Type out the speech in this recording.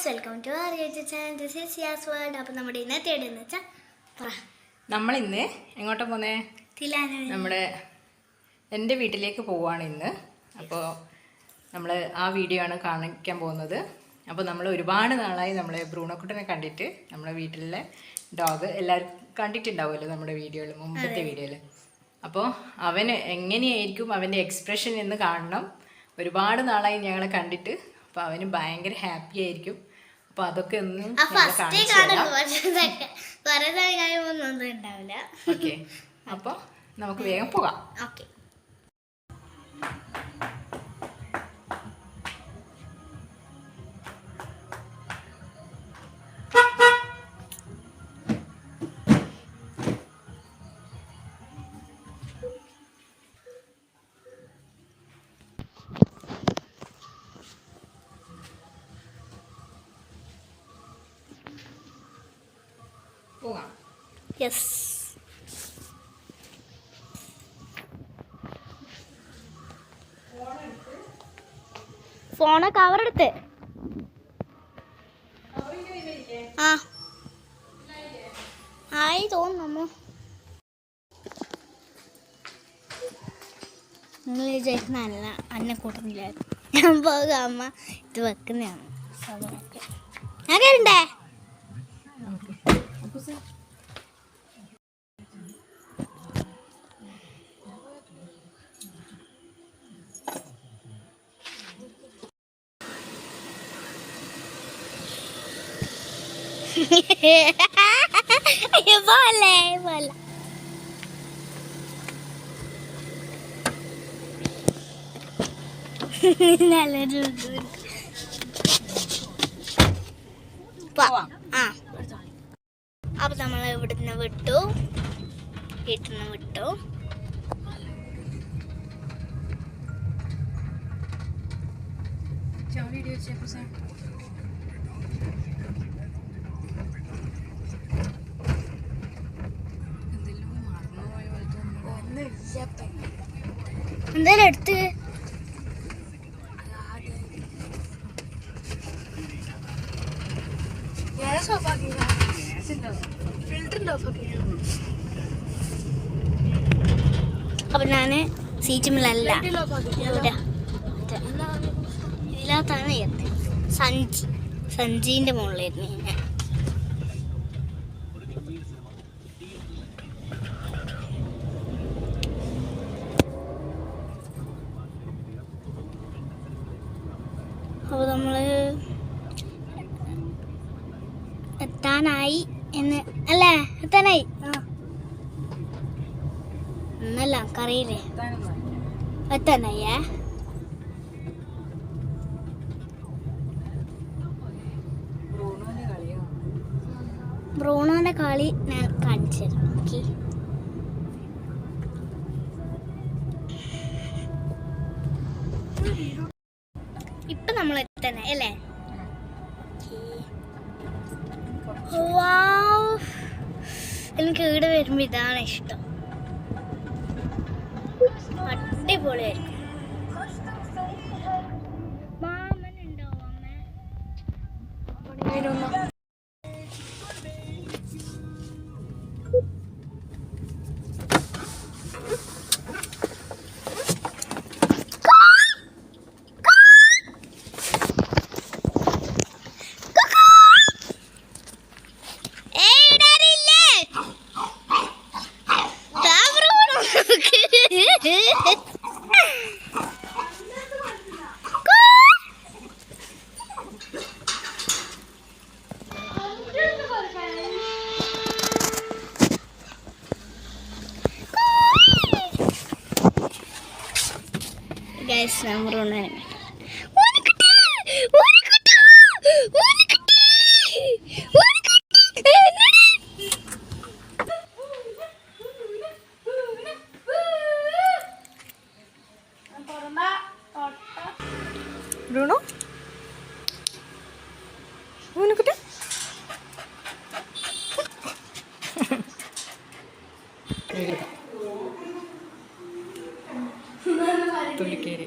Guys welcome to channel. This is Yas world അപ്പോൾ നമ്മുടെ ഇന്നത്തെ ഇടുന്ന വെച്ചാൽ പറ. നമ്മൾ ഇന്ന് എങ്ങോട്ടാ പോന്നേ? തിലാന. നമ്മുടെ എന്റെ വീട്ടിലേക്ക് പോവാണ് ഇന്ന്. അപ്പോൾ നമ്മൾ ആ വീഡിയോ ആണ് കാണിക്കാൻ പോകുന്നത്. അപ്പോൾ നമ്മൾ ഒരുപാട് നാളായി നമ്മളെ ബ്രൂണക്കുട്ടനെ കണ്ടിട്ട് നമ്മുടെ വീട്ടിലെ ഡോഗ് എല്ലാവരും കണ്ടിട്ടുണ്ടാവുമല്ലോ നമ്മുടെ വീഡിയോയിൽ മുമ്പത്തെ വീഡിയോയിൽ അപ്പോൾ അവന് എങ്ങനെയായിരിക്കും അവന്റെ എക്സ്പ്രഷൻ എന്ന് കാണണം. ഒരുപാട് നാളായി ഞങ്ങളെ കണ്ടിട്ട്. അപ്പോൾ അവന് ഭയങ്കര ഹാപ്പി ആയിരിക്കും. അപ്പോൾ അതൊക്കെ ഒന്ന് ഉണ്ടാവില്ല. ഓക്കെ നമുക്ക് വേഗം പോകാം. ഓക്കെ യെസ് ഫോണ് കവറെടുത്ത് ആ. ആയി തോന്നുന്നു നിങ്ങൾ വിചാരിക്കുന്നല്ല അന്നെ കൂട്ടുന്നില്ലായിരുന്നു. ഞാൻ പോകുക അമ്മ. ഇത് വെക്കുന്നതാണ്. ഞാൻ കയറണ്ടേ പോലെ പോലെ നല്ലൊരു പോവാം. ആ അപ്പൊ നമ്മൾ ഇവിടുന്ന് വിട്ടു വീട്ടിൽ നിന്ന് വിട്ടു എന്തായാലും എടുത്ത്. അപ്പൊ ഞാൻ സീറ്റുമില്ലല്ല ഇതിനകത്താണ് ഇരുന്നത് സഞ്ചി. സഞ്ചിന്റെ മുകളിലായിരുന്നു ഞാൻ അപ്പോൾ നമ്മൾ എത്താനായി എന്ന്. അല്ലേ? എത്താനായി? എന്നല്ല കറിയില്ലേ എത്താനായേ ബ്രൂണോന്റെ കളി ഞാൻ കാണിച്ചു തരാം ഓക്കെ? ഇപ്പൊ നമ്മൾ എത്തണേ അല്ലേ. എനിക്ക് ഇവിടെ വരുമ്പോ ഇതാണ് ഇഷ്ടം. അടിപൊളിയായിരിക്കും. മാമനുണ്ടോ അമ്മ Guys, ഞാൻ ബ്രൂണോനെ ഓനിക്കുട്ടി! ഓനിക്കുട്ടി! ഓനിക്കുട്ടി! ഓനിക്കുട്ടി! துள்ளிக்கேரி